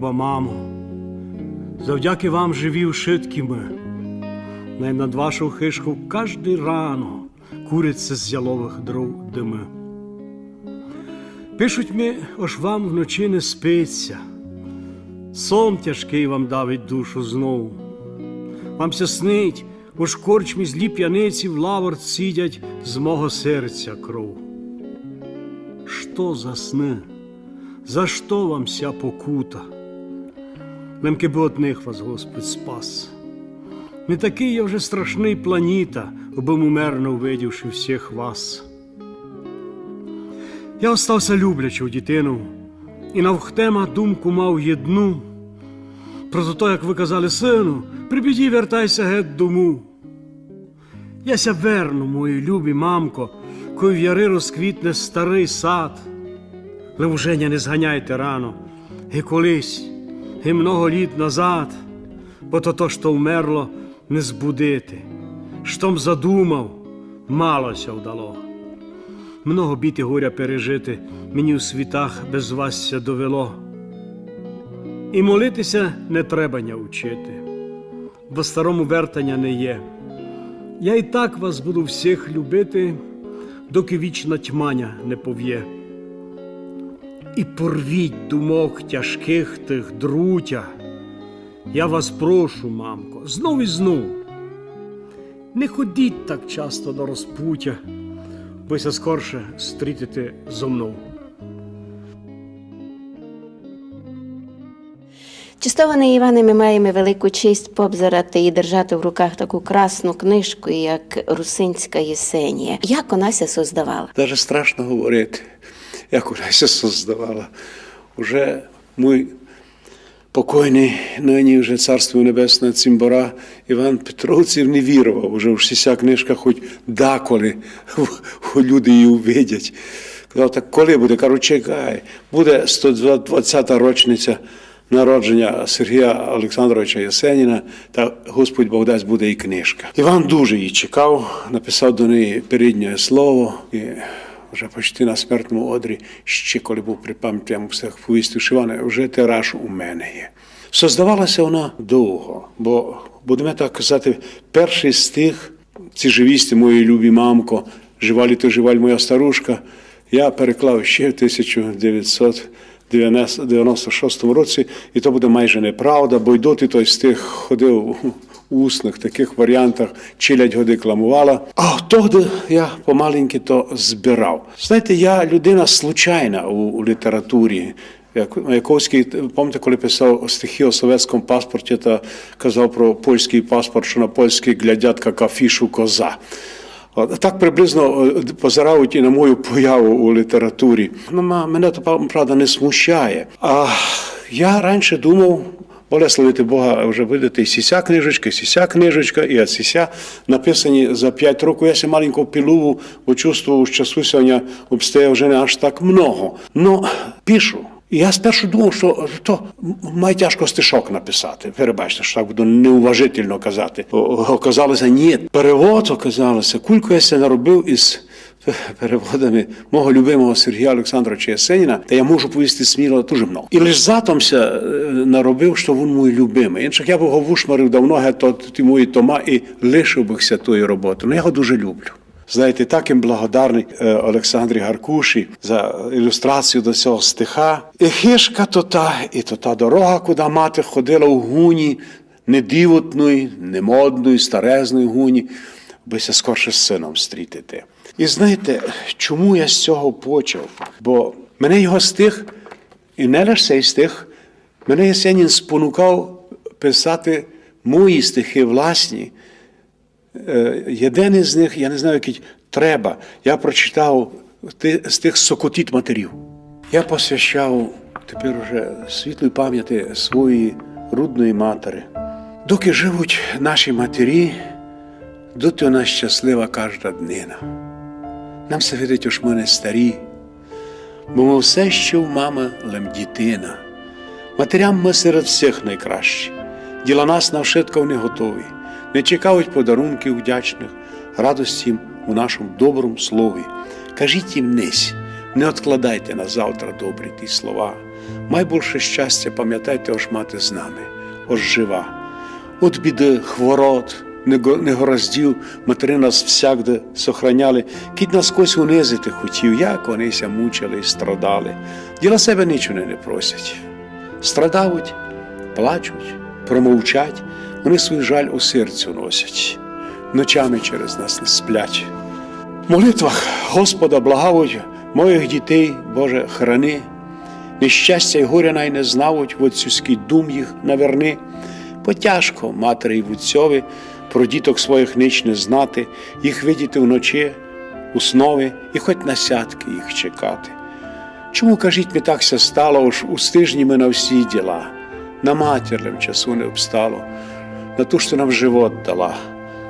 люба мамо. Завдяки вам живі вшитки ми. Най над вашу хишку кожний рано куриться з ялових дров дими. Пишуть ми, ож вам вночі не спиться. Сон тяжкий вам давить душу знову. Вам ся снить, уж корчмі злі п'яниці в лавр сидять з мого серця кров. Что за сни? За що вам ся покута? Лемки би одних вас Господь спас. Не такий я вже страшний планіта, обим умерно увидівши всіх вас. Я остався люблячу дитину, і навхтема думку мав єдну. Про то, як ви казали, сину, при біді вертайся геть дому. Яся верну, мої любі мамко, кой в яри розквітне старий сад. Левуженя не зганяйте рано, і колись, і много літ назад, бо то то, що вмерло, не збудити. Штом задумав, малося вдало. Много бід і горя пережити мені у світах без вас довело. І молитися не треба учити, бо старому вертання не є. Я і так вас буду всіх любити, доки вічна тьманя не пов'є. І порвіть думок тяжких тих друтя. Я вас прошу, мамко, знов і знов. Не ходіть так часто до розпуття, бося скорше стрітити зо мною. Чистований Іване, ми маємо велику честь побзирати і держати в руках таку красну книжку, як Русинська Єсенія. Як вона создавала? Даже страшно говорити, як все создавала. Уже мій покойний, нині вже царство небесне Цимбора Іван Петровців не вірував, уже ж ця книжка хоч даколи люди її увидять. Казав, так коли буде? Кажу, чекай, буде 120-та рочниця народження Сергія Олександровича Ясеніна, та Господь Бог дасть буде і книжка. Іван дуже її чекав, написав до неї переднє слово. І вже почти на смертному одрі, ще коли був при пам'яті, я повістив, вже тираж у мене є. Создавалася вона довго, бо, будемо так казати, перший з тих, ці живісті, мої любі мамко, жива лі то живаль моя старушка, я переклав ще в 1996 році, і то буде майже неправда, бо й доти той з тих ходив усних таких варіантах, челядь годи кламувала. А тоді я помаленьки то збирав. Знаєте, я людина случайна у, у літературі. Як Маяковський, пам'ятаєте, коли писав стихи у совєтському паспорті та казав про польський паспорт, що на польський глядять, як афішу коза. Так приблизно е, позирають і на мою появу у літературі. Ну, мене то правда не смущає. А я раніше думав, Благословити Бога вже видати сіся книжечка, сіся книжечка, і сіся написані за п'ять років. Я ще маленьку пілуву, бо чувствував, що сьогодні обстає вже не аж так много. Ну, пишу. І я спершу думав, що то має тяжко стишок написати. Перебачте, що так буду неуважительно казати. Оказалося, ні. Перевод оказалося, кульку я се наробив із переводами мого любимого Сергія Олександровича Ясеніна, та я можу повісти сміло дуже много. І лише затомся е, наробив, що він мій любимий. Інших я б його вушмарив давно, гето ті мої тома і лишив бихся тої роботи. Ну я його дуже люблю. Знаєте, так їм благодарний е, Олександрі Гаркуші за ілюстрацію до цього стиха. І хишка то та, і то та дорога, куди мати ходила у гуні, не дівотної, не модної, старезної гуні, бися скорше з сином стрітити. І знаєте, чому я з цього почав? Бо мене його стих, і не лише цей стих, мене Єсенін спонукав писати мої стихи власні. Е, Єдиний з них, я не знаю, який треба. Я прочитав з тих сокотіт матерів. Я посвящав тепер уже світлої пам'яті своєї рудної матері. Доки живуть наші матері, доти вона щаслива кожна днина. Нам все видить, уж ми не старі, бо ми все, що в мами лем дітина. Матерям ми серед всіх найкращі. Діла нас на вшитко не готові, не чекають подарунків вдячних, радості у нашому доброму слові. Кажіть їм несь, не откладайте на завтра добрі ті слова. Майбільше щастя, пам'ятайте, ож мати з нами, ож жива. От біди, хворот, него- негороздів, матери нас всякде сохраняли, кіт нас кось унизити хотів, як вонися мучили і страдали. Діла себе нічого не просять. Страдають, плачуть, промовчать, вони свій жаль у серцю носять, ночами через нас не сплять. В молитвах Господа благавуть моїх дітей, Боже, храни, нещастя й горя най не знавуть, в отцюський дум їх наверни. Потяжко матері й вуцьові про діток своїх ніч не знати, їх видіти вночі, у снові і хоч на сятки їх чекати. Чому, кажіть, ми так ся стало, уж у стижні ми на всі діла, на матірлем часу не обстало, на ту, що нам живот дала.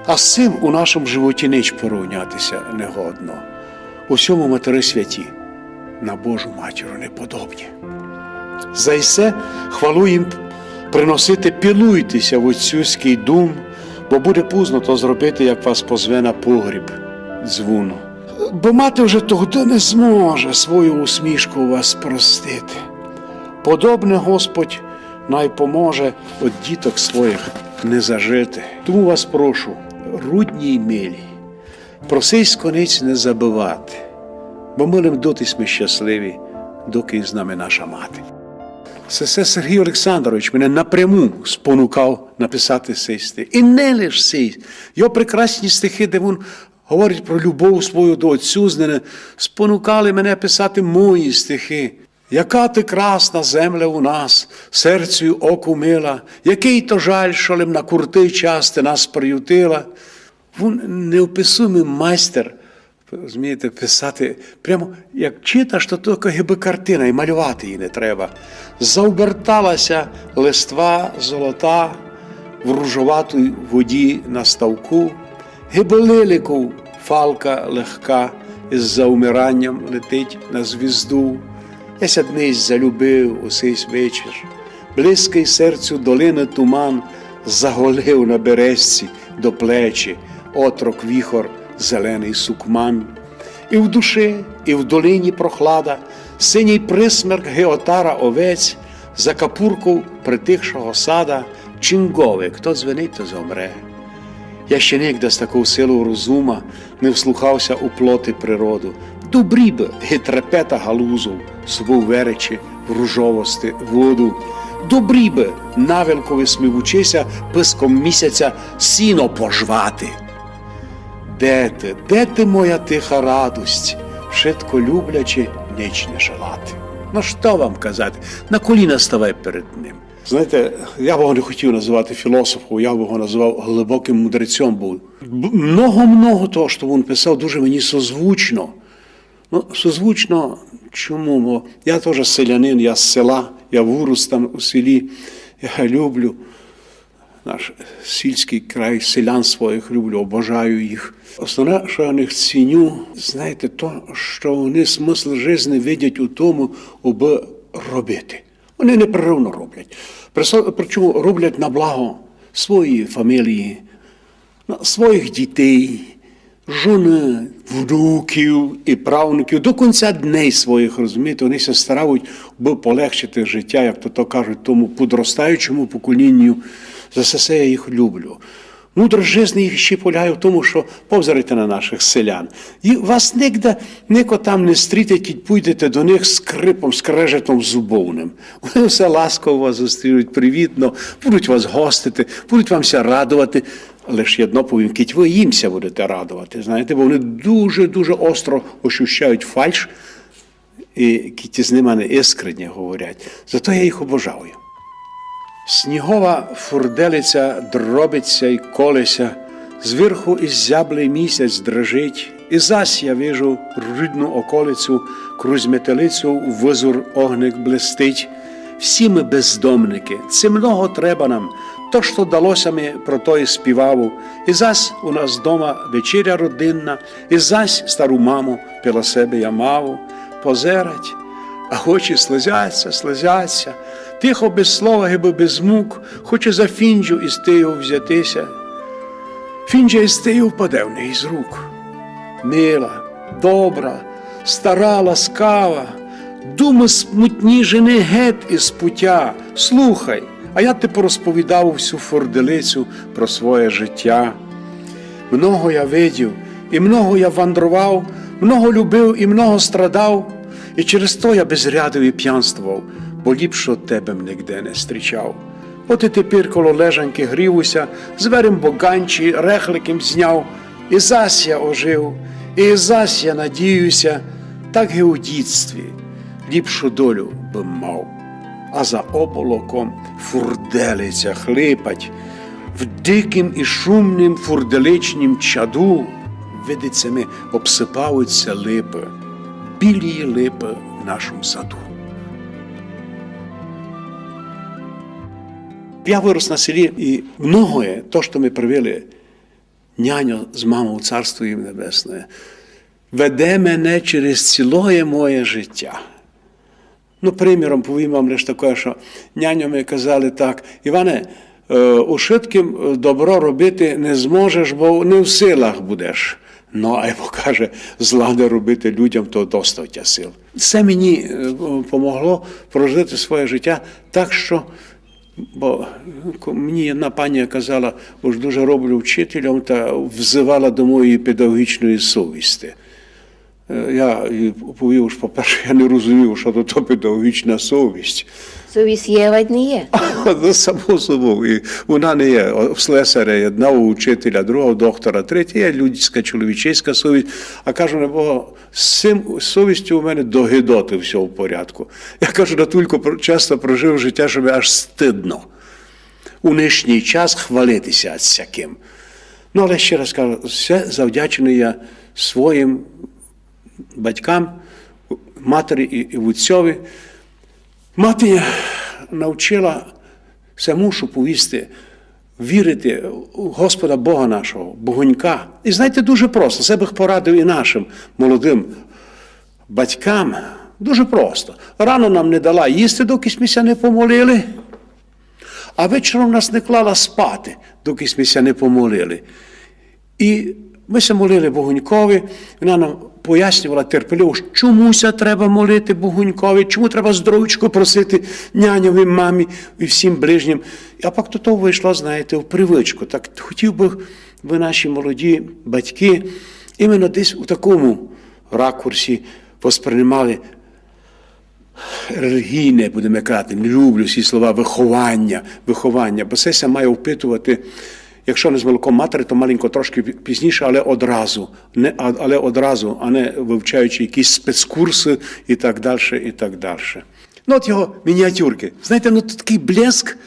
А з цим у нашому животі ніч порівнятися негодно. У всьому матери святі, на Божу матіру неподобні. За ісе хвалу їм приносити, пілуйтеся в отцюський дум, бо буде пізно то зробити, як вас позве на погріб дзвону. Бо мати вже того не зможе свою усмішку вас простити. Подобне Господь най поможе від діток своїх не зажити. Тому вас прошу, рудні й милі, просий з конець не забивати, бо милим дотись ми щасливі, доки з нами наша мати. Сесе Сергій Олександрович мене напряму спонукав написати цей стих. І не лише цей. Його прекрасні стихи, де він говорить про любов свою до отцюзнене, спонукали мене писати мої стихи. Яка ти красна земля у нас, серцю оку мила, який то жаль, що лим на куртий час ти нас приютила. Він неописуємий майстер розумієте, писати прямо як читаш, то тільки гиби картина, і малювати її не треба. Заоберталася листва золота в ружоватій воді на ставку, гиби лилику фалка легка із заумиранням летить на звізду. Я сяднись залюбив усейсь вечір, близький серцю долини туман заголив на березці до плечі, отрок віхор, зелений сукман. І в душі, і в долині прохлада, синій присмерк геотара овець, за капурку притихшого сада, чинговик, хто дзвенить, то зомре. Я ще нігде з таку силу розума не вслухався у плоти природу. Добрі б гитрепета галузу, сву веречі в ружовости воду. Добрі б навелкові смівучися писком місяця сіно пожвати. Де ти, де ти, моя тиха радость, швидко люблячи, ніч не желати. Ну що вам казати? На коліна ставай перед ним. Знаєте, я б його не хотів називати філософом, я б його називав глибоким мудрецем. Був много-много того, що він писав, дуже мені созвучно. Ну, созвучно чому? Бо я теж селянин, я з села, я вирос там у селі, я люблю наш сільський край, селян своїх люблю, обожаю їх. Основне, що я них ціню, знаєте, то, що вони смисл життя видять у тому, аби робити. Вони непреривно роблять. Причому роблять на благо своєї фамілії, своїх дітей, жони, внуків і правнуків до кінця дней своїх, розумієте, вони се старають, аби полегшити життя, як то, то кажуть, тому подростаючому поколінню. За все це я їх люблю. Мудрость жизни їх ще полягає в тому, що повзарите на наших селян. І вас нігде ніко там не стрітять, і пойдете до них з крипом, скрежетом зубовним. Вони все ласково вас зустрінуть, привітно, будуть вас гостити, будуть вам все радувати. Але ж єдно повім, кіть ви їмся будете радувати, знаєте, бо вони дуже-дуже остро ощущають фальш, і кіті з ними не іскренні говорять. Зато я їх обожаю. Снігова фурделиця дробиться й колеся, зверху із зяблий місяць дрожить, і зась я вижу рідну околицю, круз метелицю визур огник блистить. Всі ми бездомники, це много треба нам. То, що далося ми, про то і співав. І зась у нас дома вечеря родинна, і зась стару маму біля себе я мав, позерать, а очі слезяться, слезяться, тихо без слова, гиби без мук, хоче за фінджу із тию взятися. Фінджа із тию впаде в неї з рук. Мила, добра, стара, ласкава, Думи смутні жени геть із пуття. Слухай, а я ти порозповідав всю форделицю про своє життя. Много я видів, і много я вандрував, много любив і много страдав, і через то я безрядив і п'янствував, бо ліпше тебе м нігде не зустрічав. От і тепер коло лежанки грівуся, зверем боганчі, рехликим зняв, і зась я ожив, і зась я надіюся, так і у дітстві ліпшу долю би мав. А за ополоком фурделиця хлипать, в диким і шумним фурделичнім чаду видицями обсипаються липи, білі липи в нашому саду. Я вирос на селі, і многое, то, що ми привели, няню з мамою в Царство їм Небесне, веде мене через цілоє моє життя. Ну, приміром, повім вам лише таке, що няньами казали так, Іване, е, у швидким добро робити не зможеш, бо не в силах будеш. Ну, а йому каже, зла не робити людям, то достатньо сил. Це мені е, помогло прожити своє життя так, що. Бо мені одна пані казала, бо ж дуже роблю вчителем та взивала до моєї педагогічної совісті. Е, Я повів, що, по-перше, я не розумів, що то, то педагогічна совість. Совість є, а не є. Ну, само собою. Вона не є в слесаря, є одна у учителя, друга у доктора, третя є людська чоловічейська совість. А кажу, не Бога, з цим совістю у мене до гидоти все в порядку. Я кажу, Натулько, часто прожив життя, що мені аж стидно. У нинішній час хвалитися всяким. Ну, але ще раз кажу, все завдячений я своїм батькам, матері і, вуцьові. Мати навчила все мушу повісти, вірити у Господа Бога нашого, Богонька. І знаєте, дуже просто. Це бих порадив і нашим молодим батькам. Дуже просто. Рано нам не дала їсти, доки сміся не помолили, а вечором нас не клала спати, доки сміся не помолили. І ми се молили Богунькові, вона нам пояснювала терпеливо, чомуся треба молити Богунькові, чому треба здоров'ячко просити няньові, мамі і всім ближнім. А пак то то вийшло, знаєте, в привичку. Так хотів би ви наші молоді батьки іменно десь у такому ракурсі восприймали релігійне, будемо казати, не люблю всі слова виховання, виховання, бо це має впитувати, якщо не з молоком матері, то маленько трошки пізніше, але одразу, не, а- але одразу, а не вивчаючи якісь спецкурси і так далі, і так далі. Ну, от його мініатюрки. Знаєте, ну тут такий блеск.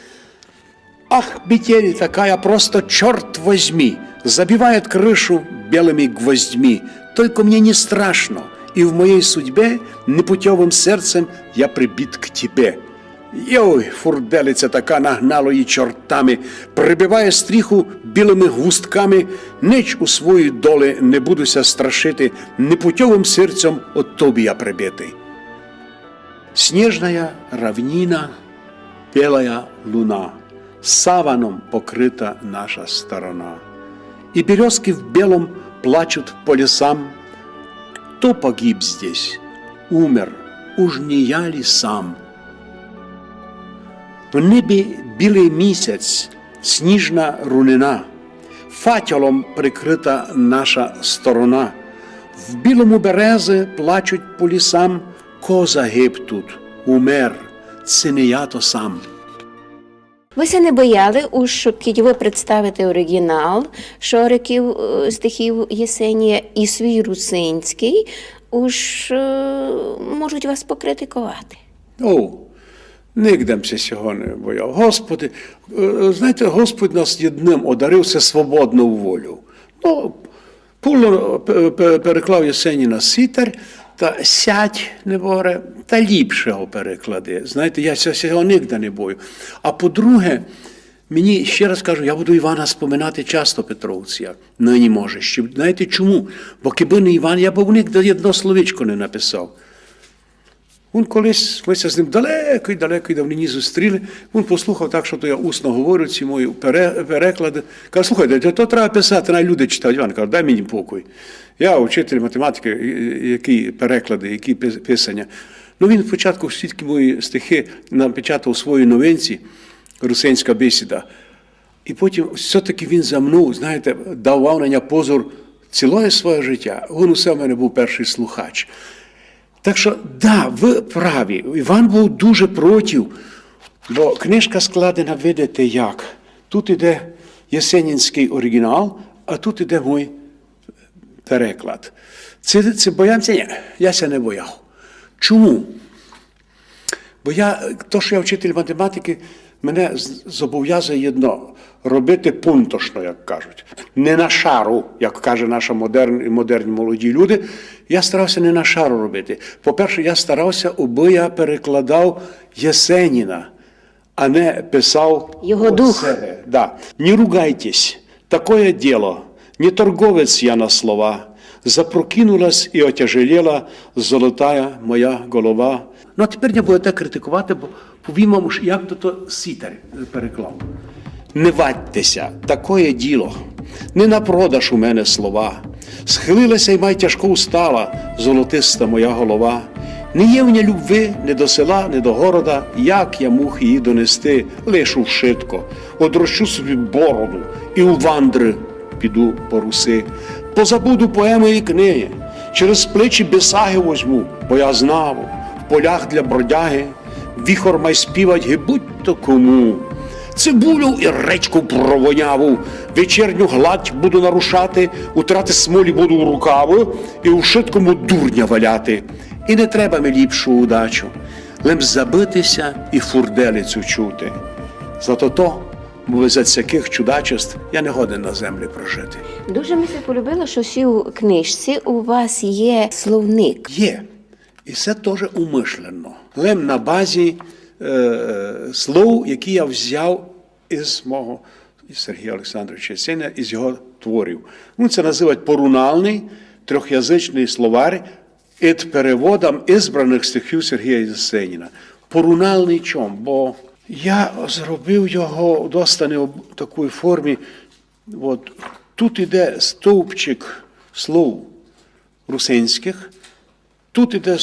Ах, метель такая, просто черт возьми, забивает крышу белыми гвоздьми. Только мне не страшно, и в моей судьбе непутевым сердцем я прибит к тебе. Йой, фурделиця така нагнало її чортами, прибиває стріху білими густками, ніч у своїй долі не будуся страшити, непутевим серцем от тобі я прибитий. Снежная равнина, белая луна, саваном покрыта наша сторона. И березки в белом плачут по лесам. Кто погиб здесь? Умер, уж не я ли сам? В небі білий місяць, сніжна рунина, фатьолом прикрита наша сторона. В білому берези плачуть по лісам, коза гиб тут, умер, це не я то сам. Ви се не бояли, уж кіть ви представите оригінал шориків е, стихів Єсенія і свій русинський, уж е, можуть вас покритикувати. О, нігдемся цього не бояв. Господи, е, знаєте, Господь нас єдним одарив це свободну волю. Ну, Пуло пе- переклав Єсеніна сітер, та сядь, не боре, та ліпшого переклади. Знаєте, я цього нігде не бою. А по-друге, мені ще раз кажу, я буду Івана споминати часто Петровця. Нині може. Ще. Знаєте чому? Бо киби не Іван, я б ніде одно словечко не написав. Він колись, ми з ним далеко і далеко і давнині зустріли. Він послухав так, що то я усно говорю, ці мої переклади. Каже, слухайте, то, треба писати, на люди читають. Іван каже, дай мені покой. Я вчитель математики, які переклади, які писання. Ну він спочатку всі мої стихи напечатав у своїй новинці Русинська бесіда. І потім все-таки він за мною, знаєте, давав на нього позор ціле своє життя. Він усе в мене був перший слухач. Так що, да, ви праві. Іван був дуже проти, бо книжка складена, видите, як. Тут іде Єсенінський оригінал, а тут іде мій переклад. Це, це боявся? Ні, я це не бояв. Чому? Бо я, то, що я вчитель математики, мене зобов'язує одно робити пунктошно, як кажуть. Не на шару, як каже наша модерн, модерні молоді люди. Я старався не на шару робити. По-перше, я старався, аби я перекладав Єсеніна, а не писав Його дух. себе. Да. Не ругайтесь, такое дело. Не торговец я на слова. Запрокинулась і отяжелела золотая моя голова. Ну, а тепер не будете критикувати, бо повім вам, ж, як то то сітер переклав. Не вадьтеся, такое діло. Не на продаж у мене слова. Схилилася й май тяжко устала, золотиста моя голова. Не є в любви не до села, не до города, як я мух її донести, лишу вшитко, одрощу собі бороду і у вандри піду по руси. Позабуду поеми і книги, через плечі бесаги возьму, бо я знав, в полях для бродяги віхор май співать гибуть то кому. Цибулю і речку провоняву, вечірню гладь буду нарушати, утрати смолі буду у рукаву і у шиткому дурня валяти. І не треба мені ліпшу удачу, лим забитися і фурделицю чути. Зато то, бо за всяких чудачеств я не годен на землі прожити. Дуже ми полюбила, що всі у книжці у вас є словник. Є. І це теж умишлено. Лем на базі е, слов, які я взяв із мого із Сергія Олександровича Сеня, із його творів. Ну, це називають порунальний трьохязичний словар ід переводом ізбраних стихів Сергія Єсеніна. Порунальний чом? Бо я зробив його в достане в такій формі. От, тут іде стовпчик слов русинських, Тут іде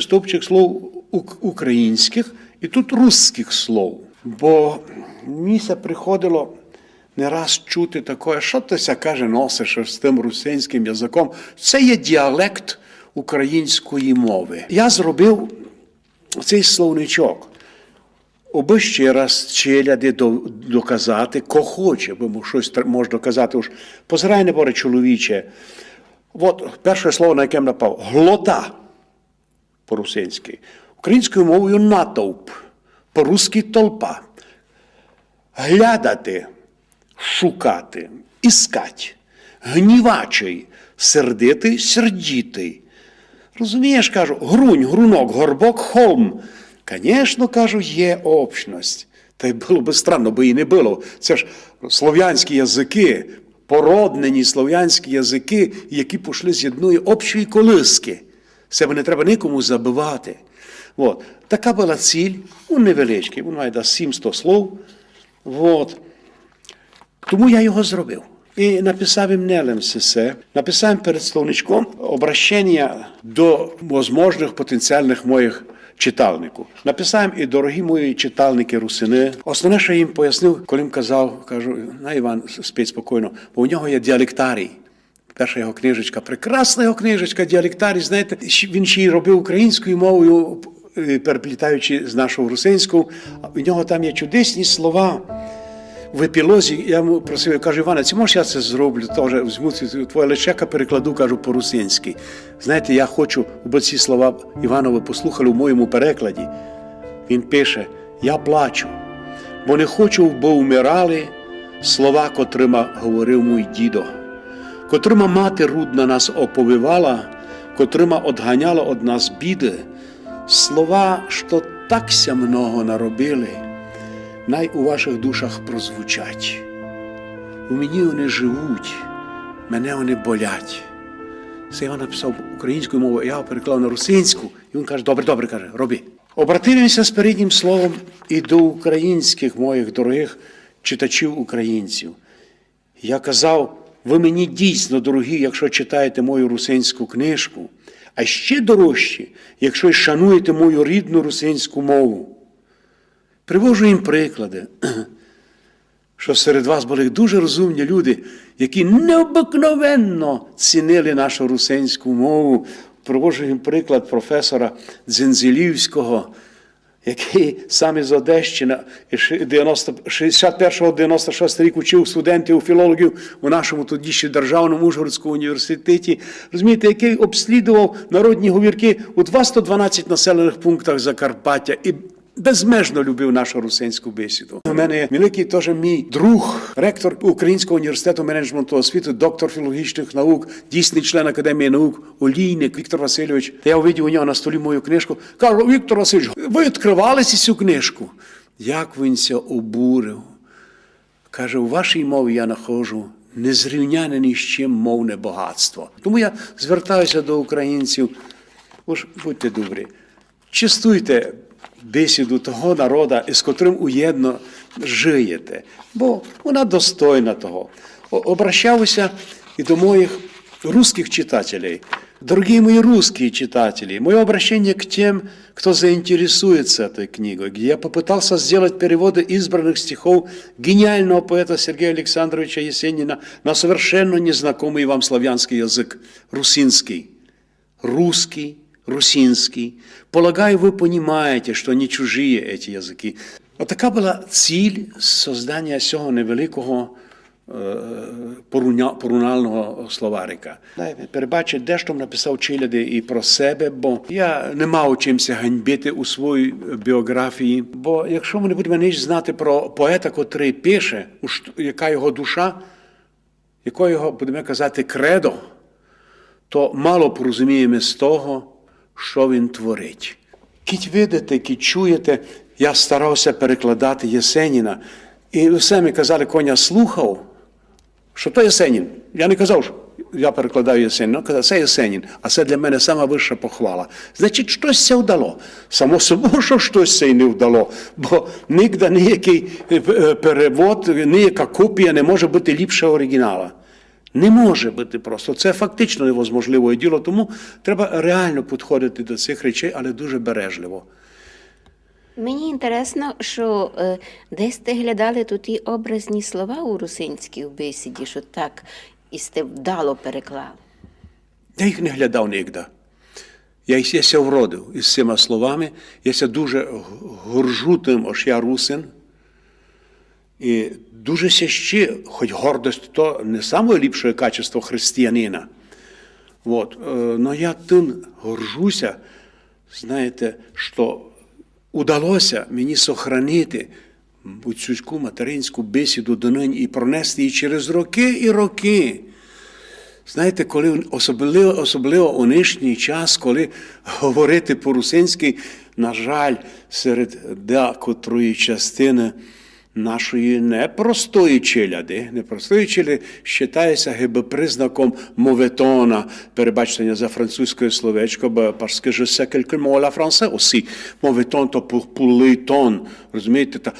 стовпчик слов українських і тут русських слов. Бо мені це приходило не раз чути таке, що ти ся каже, носиш з тим русинським язиком. Це є діалект української мови. Я зробив цей словничок. Аби ще раз челяди доказати, ко хоче, бо щось може доказати. Позирай не боре чоловіче. От перше слово, на яке я напав глота по-русинськи. Українською мовою натовп, по-русски толпа. Глядати, шукати, іскать, гнівачий, сердитий, сердітий. Розумієш, кажу, грунь, грунок, горбок, холм. Звісно, кажу, є общність. Та й було би странно, бо і не було. Це ж слов'янські язики, породнені слов'янські язики, які пішли з одної общої колиски. Себе не треба нікому забивати. От. Така була ціль, він невеличкий, він має десь 700 слов. От. Тому я його зробив. І написав їм Нелем все. Написав перед словничком обращення до можливих потенціальних моїх читальників. Написав і дорогі мої читальники русини. Основне, що я їм пояснив, коли їм казав, кажу, на Іван, спіть спокійно, бо у нього є діалектарій. Перша його книжечка, прекрасна його книжечка, діалектарій, знаєте, він ще й робив українською мовою, е, переплітаючи з нашого русинською. У нього там є чудесні слова в епілозі я просив, я кажу, Іване, чи можеш я це зроблю? Теж візьму твоє личека, перекладу, кажу по-русинськи. Знаєте, я хочу, аби ці слова Іванови послухали в моєму перекладі. Він пише: Я плачу, бо не хочу, бо вмирали слова, котрима говорив мій дідо, котрима мати рудна нас оповивала, котрима одганяла од нас біди, слова, що такся много наробили най у ваших душах прозвучать. У мені вони живуть, мене вони болять. Це я написав українською мовою, я переклав на русинську, і він каже, добре, добре, каже, роби. Обратимося з переднім словом і до українських моїх дорогих читачів українців. Я казав, ви мені дійсно дорогі, якщо читаєте мою русинську книжку, А ще дорожче, якщо шануєте мою рідну русинську мову. Привожу їм приклади, що серед вас були дуже розумні люди, які необикновенно цінили нашу русинську мову. Привожу їм приклад професора Дзензилівського, який сам із Одещини 61-96 рік учив студентів філологів у нашому тоді ще державному Ужгородському університеті, розумієте, який обслідував народні говірки у 212 населених пунктах Закарпаття і безмежно любив нашу русинську бесіду. У мене великий теж мій друг, ректор Українського університету менеджменту освіти, доктор філологічних наук, дійсний член Академії наук, Олійник Віктор Васильович. Та я увидів у нього на столі мою книжку. Кажу, Віктор Васильович, ви відкривалися цю книжку? Як він ся обурив? Каже, у вашій мові я знаходжу незрівняне ні з чим мовне багатство. Тому я звертаюся до українців. Ви ж будьте добрі, чистуйте бесіду того народу, із котрим уєдно жиєте, бо вона достойна того. О- Обращаюся і до моїх русских читателей. Дорогие мои русские читатели, мое обращение к тем, кто заинтересуется этой книгой, где я попытался сделать переводы избранных стихов гениального поэта Сергея Александровича Есенина на совершенно незнакомый вам славянский язык, русинский русский, русинский. Полагаю, вы понимаете, что не чужие эти языки. Вот такая была цель создания цього невеликого е, поруня- порунального словарика. Знаєте, Перебачить, де ж там написав Чиляди і про себе, бо я не мав чимся ганьбити у своїй біографії. Бо якщо ми не будемо ніч знати про поета, котрий пише, у що- яка його душа, якого його, будемо казати, кредо, то мало порозуміємо з того, що він творить. Кіть видите, кіть чуєте, я старався перекладати Єсеніна. І ви самі казали, коня слухав, що то Єсенін. Я не казав, що я перекладаю Єсенін, казав, це Єсенін, а це для мене сама вища похвала. Значить, щось це вдало. Само собою, що щось це й не вдало, бо ніде ніякий е, перевод, ніяка копія не може бути ліпше оригінала. Не може бути просто. Це фактично невозможливе діло, тому треба реально підходити до цих речей, але дуже бережливо. Мені інтересно, що е, десь ти глядали тут і образні слова у русинській бесіді, що так і сте вдало переклали. Я їх не глядав нігде. Я я ся вродив із цими словами. Я ся дуже горжу тим, ось я русин. І дуже ще, хоч гордость, то не саме ліпше качество християнина. Вот. Но я тим горжуся, знаєте, що удалося мені сохранити цю материнську бесіду до нині і пронести її через роки і роки. Знаєте, коли особливо, особливо у нинішній час, коли говорити по-русинськи, на жаль, серед декотрої частини нашої непростої челяди, непростої челяди, вважається гиби признаком моветона, перебачення за французькою словечко, бо parce que je sais quelques mots la. Моветон то пулитон, розумієте, та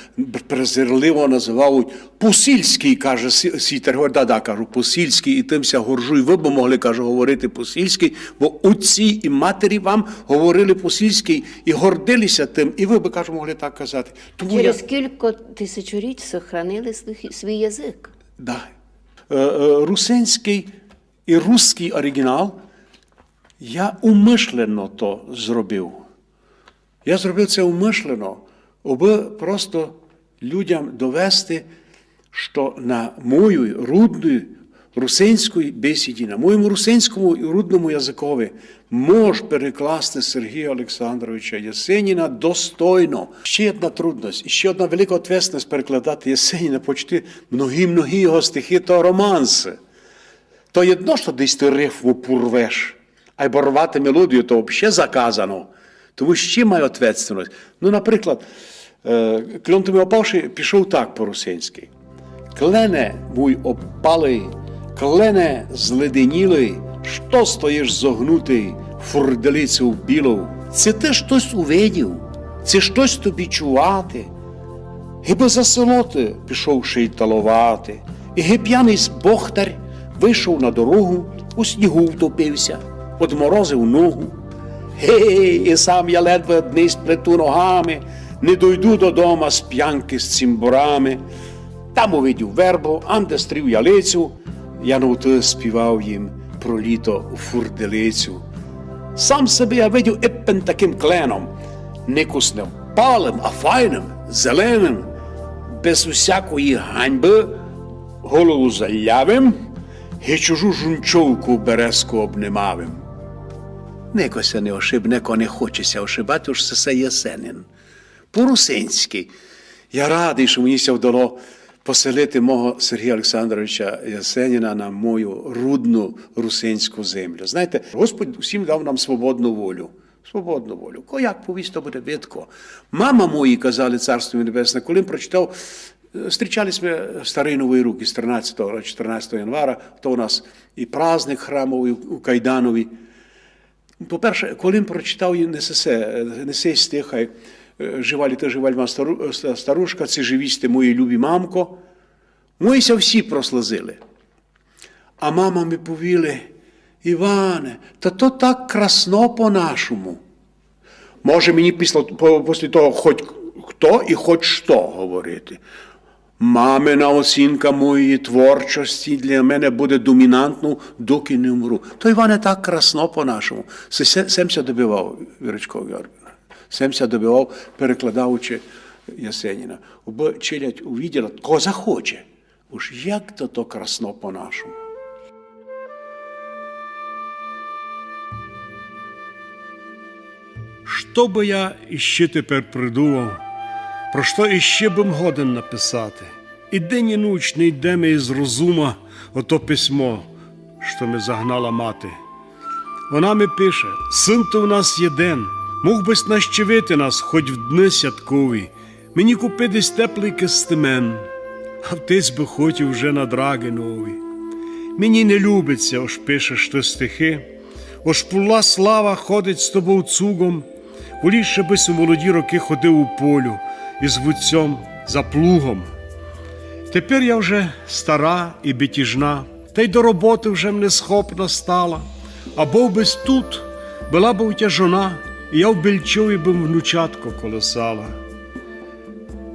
презирливо називають Посільський, каже Сітер, говорить, да, да, кажу, Посільський, і тимся горжу, і ви б могли, кажу, говорити Посільський, бо отці і матері вам говорили Посільський і гордилися тим, і ви б, кажу, могли так казати. Тому Через я, кілька тисячоліть сохранили свій- свій язик. да. Е, е, Русинський і русський оригінал, я умишлено то зробив. Я зробив це умишлено, аби просто людям довести, що на мою рудну русинську бесіді, на моєму русинському і рудному язикові мож перекласти Сергія Олександровича Єсеніна достойно. Ще одна трудність, і ще одна велика відповідальність перекладати Єсеніна, почти многі-многі його стихи то романси. То єдно, що десь ти рифму порвеш, а й борвати мелодію, то взагалі заказано. Тому ще має відповідальність. Ну, наприклад, е, кльон тобі опавши, пішов так по-русинськи. Клене, мій опалий, клене зледенілий, що стоїш зогнутий, фурделицю білу. Це ти щось увидів, це щось тобі чувати. Гиби за село ти пішов ще й талувати, і гип'яний бохтар вийшов на дорогу, у снігу втопився. одморозив ногу. Гей, і сам я ледве днись плету ногами, не дойду додома з п'янки з цимбурами. Там увидів вербу, анде стрів ялицю, я навти співав їм про літо у фурделицю. Сам себе я видів еппен таким кленом, не куснем палим, а файним, зеленим, без усякої ганьби, голову залявим і чужу жунчовку березку обнимавим. Некося не ошиб, неко не хочеться ошибати, уж це Єсенин. По-русинськи. Я радий, що мені ся вдало поселити мого Сергія Олександровича Ясеніна на мою рудну русинську землю. Знаєте, Господь усім дав нам свободну волю. Свободну волю. Ко як повість, то буде видко. Мама мої казали Царство Небесне, коли прочитав, е, зустрічались ми старий новий руки з 13 14 январа, то у нас і праздник храмовий у Кайданові. По-перше, коли прочитав несе, несе стиха, е, жива літа жива льма е, старушка, це живісте мої любі мамко, моїся всі прослазили. А мама ми повіли, Іване, та то так красно по-нашому. Може мені після, після того хоч хто і хоч що говорити. Мамина оцінка моєї творчості для мене буде домінантною, доки не вмру. То Іване так красно по-нашому. Се- се- добивав, Вірочко Георгіївна. Семся добивав, перекладаючи Ясеніна. Бо челядь увиділа, кого захоче. Уж як то то красно по-нашому. Що би я іще тепер придумав, про що іще бим годен написати? І день і ніч не йдемо із розума ото письмо, що ми загнала мати. Вона ми пише: син то в нас єден, мог би нащевити нас хоч в дни святкові, мені купи десь теплий кистемен, а втець би хотів вже на драги нові. Мені не любиться, ож пишеш ти стихи, ож пула слава ходить з тобою цугом, воліше бись у молоді роки ходив у полю із вудцем за плугом. Тепер я вже стара і бітіжна, та й до роботи вже не схопна стала. А був бись тут, була б у тя жона, і я в Бельчові би внучатко колесала.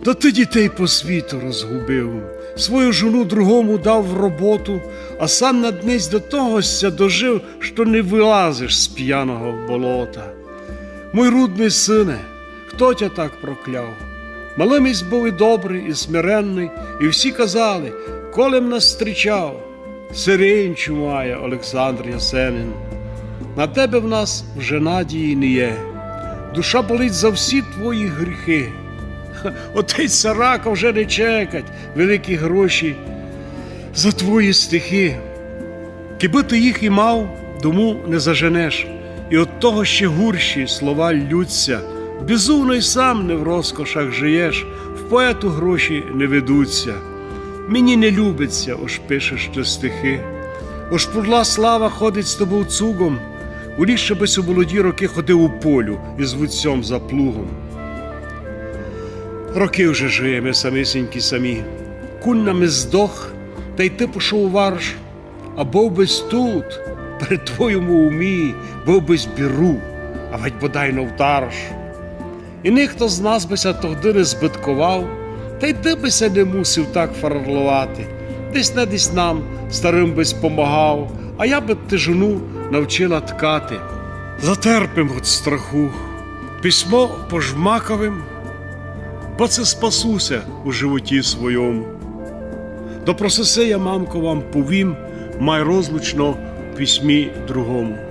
Та ти дітей по світу розгубив, свою жону другому дав в роботу, а сам над днесь до того ся дожив, що не вилазиш з п'яного болота. Мой рудний сине, хто тя так прокляв? Малимись був і добрий, і смиренний, і всі казали, колем нас зустрічав. Сиренчу має Олександр Ясенин. На тебе в нас вже надії не є. Душа болить за всі твої гріхи. Отець Сарака вже не чекать великі гроші за твої стихи. Киби ти їх і мав, дому не заженеш, і от того ще гурші слова лються. Безумно й сам не в розкошах жиєш, в поету гроші не ведуться. Мені не любиться, ож пишеш ти стихи. Ож пурла слава ходить з тобою цугом, у ліс щебись у молоді роки ходив у полю із вудцем за плугом. Роки вже живемо самисінькі самі. Кунь нами здох, та й ти пішов у варш. А був бись тут, при твоєму умі, був бись біру, а ведь бодай не втарш. І ніхто з нас бися тогди не збиткував, та й ти бися не мусив так фарлувати. Десь не десь нам, старим бись помагав, а я би ти жону навчила ткати. Затерпим від страху, письмо пожмаковим, бо це спасуся у животі своєму. Допроси я, мамко, вам повім, май розлучно в письмі другому.